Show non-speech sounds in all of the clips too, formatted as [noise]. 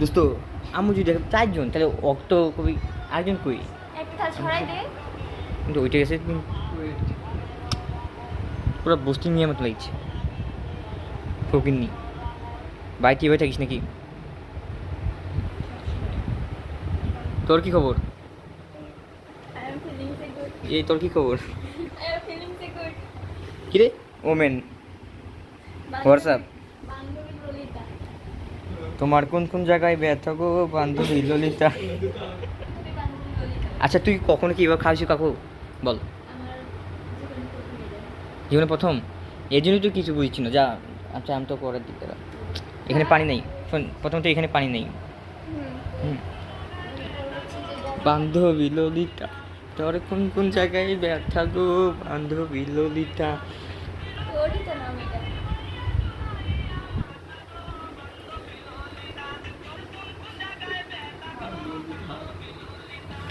দোস্ত আমি যদি চারজন তাহলে অক্ত কবি আরেকজন কই? কিন্তু ওইটা গেছে পুরো বস্তি নিয়ে মতো লাগছে। ফকির নি বাড়িতে এবার থাকিস নাকি? তোর কি খবর? এই তোর কি খবর? কিরে ওমেন। হোয়াটসঅ্যাপ? তোমার কোন কোন জায়গায় ব্যথা গো বান্ধবী ললিতা? আচ্ছা তুই কখনো কি এবার খাওয়াছি কাকু? বল। জীবনে প্রথম? এই জন্যই তো কিছু বুঝছি না। যা আচ্ছা আমি তো পরের দিকে এখানে পানি নেই। প্রথমত এখানে পানি নেই। বান্ধবী ললিতা, তোর কোন কোন জায়গায় ব্যথা গো বান্ধবী ললিতা?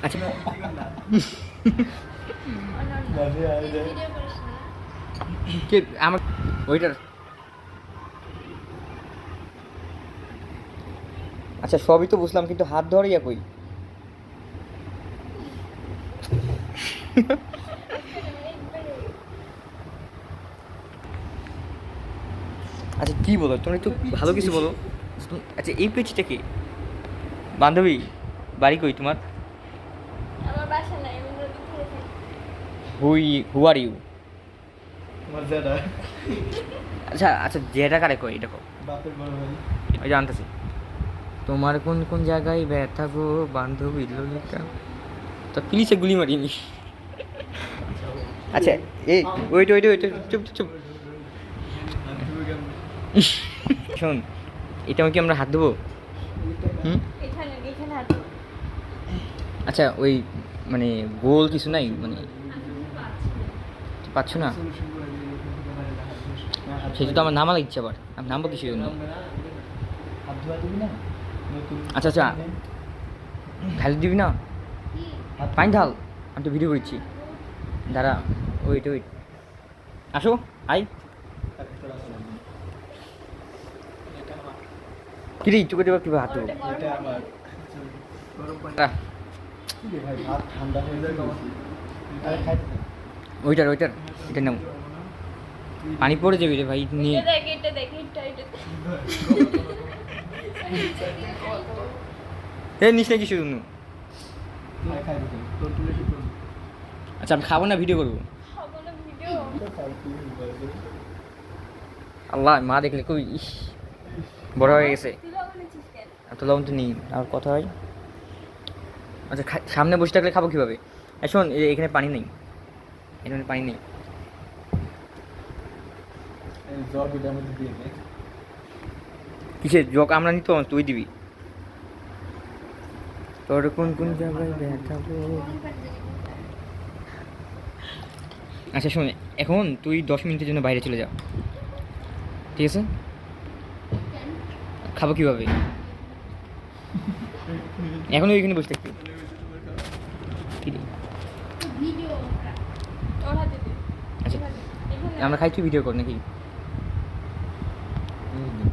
আচ্ছা। কে, আমার ওইটার। আচ্ছা সবই তো বুঝলাম, কিন্তু হাত ধরে কই? আচ্ছা কি বলো? তোমরা একটু ভালো কিছু বলো। আচ্ছা এই পেজটা কি? বান্ধবী? বাড়ি কই তোমার আমার বাসা নাই আমি নদীর ধারে থাকি হুই হু আর ইউ আচ্ছা আচ্ছা যেটা কারে কই এটা কও। বাপের বড় ভাই। ওই জানতেছি তোমার কোন কোন জায়গায় ব্যথা গো বান্ধবী ললিতা? তো প্লিজ গুলি মারিনি আচ্ছা এই ওইট ওইট ওইট চুপ চুপ চুপ। শোন এটা কি আমরা হাত দেবো হুম? এখানে এখানে হাত দে। আচ্ছা ওই মানে গোল কিছু নাই? মানে পাচ্ছ না? সেটা তো আমার নামা লাগছে আবার। আমি নামবো কিছু জন্য? আচ্ছা, আচ্ছা। ঢালি দিবি না? পানি ঢাল। আমি তো ভিডিও করছি। দাঁড়া ওইট ওইট আসো আই কিরে ইচ্ছু করে দেবো কীভাবে হাত দেবো ঠান্ডা হয়ে। ওইটার ওইটার এটা নাও পানি পড়ে যাবে রে ভাই? নিয়ে। এ নিস না কিছু জন্য খাই খাই দিতে তোর তুলে কি করবি আচ্ছা আমি খাব না ভিডিও করব? আল্লাহ মা দেখলে খুব ইস বড় হয়ে গেছে। তুই লবণ নিচ্ছিস এত লবণ তো নেই আর কথা হয়। আচ্ছা সামনে বসে থাকলে খাব কীভাবে? শোন এখানে পানি নেই। এখানে পানি নেই এই মধ্যে দিয়ে দে কিসের জগ? আমরা নিতে তুই দিবি। তোর কোন কোন জায়গায় গো? আচ্ছা শোন এখন তুই দশ মিনিটের জন্য বাইরে চলে যা। ঠিক আছে? খাব কীভাবে? [laughs] এখনও ওইখানে বসে থাকবি কি রে? ভিডিও ওর হাতে দে আচ্ছা এখানে আমরা খাই তুই ভিডিও কর নাকি এই দে।